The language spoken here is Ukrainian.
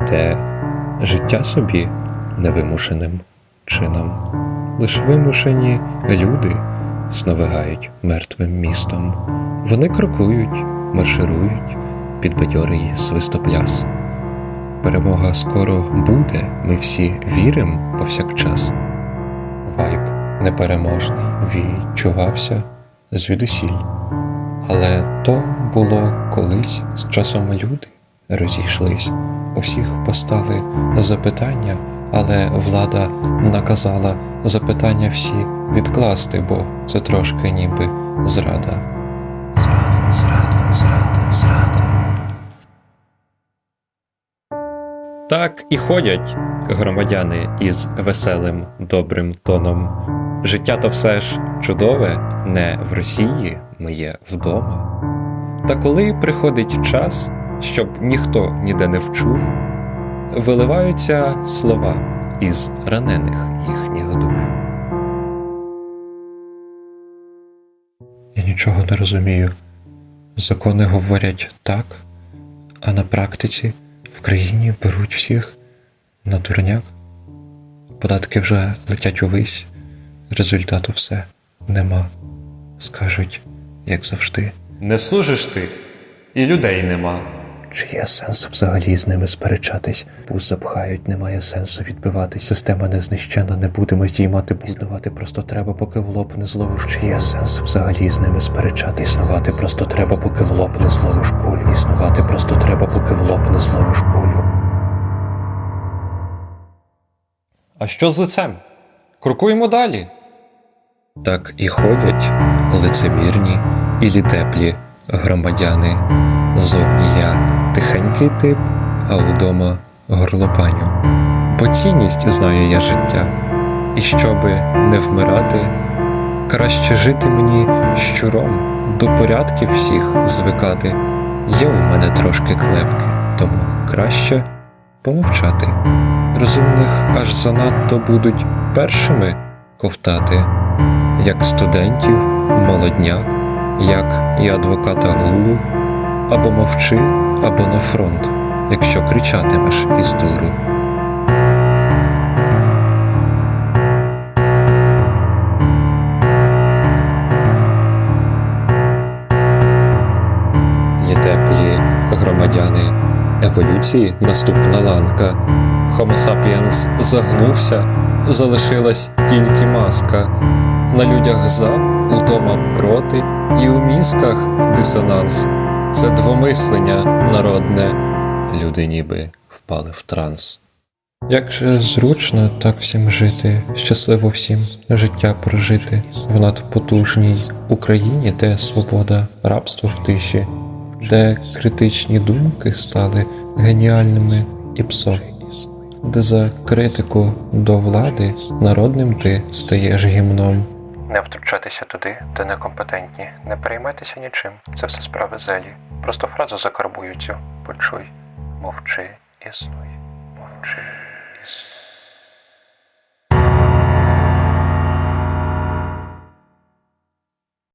Проте життя собі невимушеним чином. Лише вимушені люди сновигають мертвим містом. Вони крокують, марширують під бадьорий свистопляс. Перемога скоро буде, ми всі віримо повсякчас. Вайб непереможний відчувався звідусіль. Але то було колись з часом люди розійшлись. У всіх постали запитання, але влада наказала запитання всі відкласти, бо це трошки ніби зрада. Зрада, зрада, зрада, зрада. Так і ходять громадяни із веселим добрим тоном. Життя то все ж чудове, не в Росії, ми є вдома. Та коли приходить час, щоб ніхто ніде не вчув, виливаються слова із ранених їхніх душ. Я нічого не розумію. Закони говорять так, а на практиці в країні беруть всіх на дурняк. Податки вже летять увесь, результату все нема. Скажуть, як завжди. Не служиш ти, і людей нема. Чи є сенс взагалі з ними сперечатись? Пуст запхають, немає сенсу відбиватись. Система не знищена, не будемо здіймати існувати просто треба, поки в лоб не зловиш. Чи є сенс взагалі з ними сперечатись? Існувати просто треба, поки в лоб не зловиш кулю. Існувати просто треба, поки в лоб не зловиш кулю. А що з лицем? Крокуємо далі. Так і ходять лицемірні і теплі громадяни. Зовні я тихенький тип, а удома горлопаню. Бо цінність знаю я життя, і щоби не вмирати, краще жити мені щуром, до порядків всіх звикати. Є у мене трошки клепки, тому краще помовчати. Розумних аж занадто будуть першими ковтати, як студентів, молодняк, як і адвоката гулу, або мовчи, або на фронт, якщо кричатимеш із дуру. Теплі громадяни еволюції наступна ланка. Homo sapiens загнувся, залишилась тільки маска. На людях за, удома проти, і у мізках дисонанс. Це двомислення народне. Люди ніби впали в транс. Як же зручно так всім жити, щасливо всім життя прожити в надпотужній Україні, де свобода, рабство в тиші, де критичні думки стали геніальними і псом, де за критику до влади народним ти стаєш гімном. Не втручатися туди, де некомпетентні, не переймайтеся нічим. Це все справи зелі. Просто фразу закарбую. Почуй, мовчи, існуй, мовчи, існуй.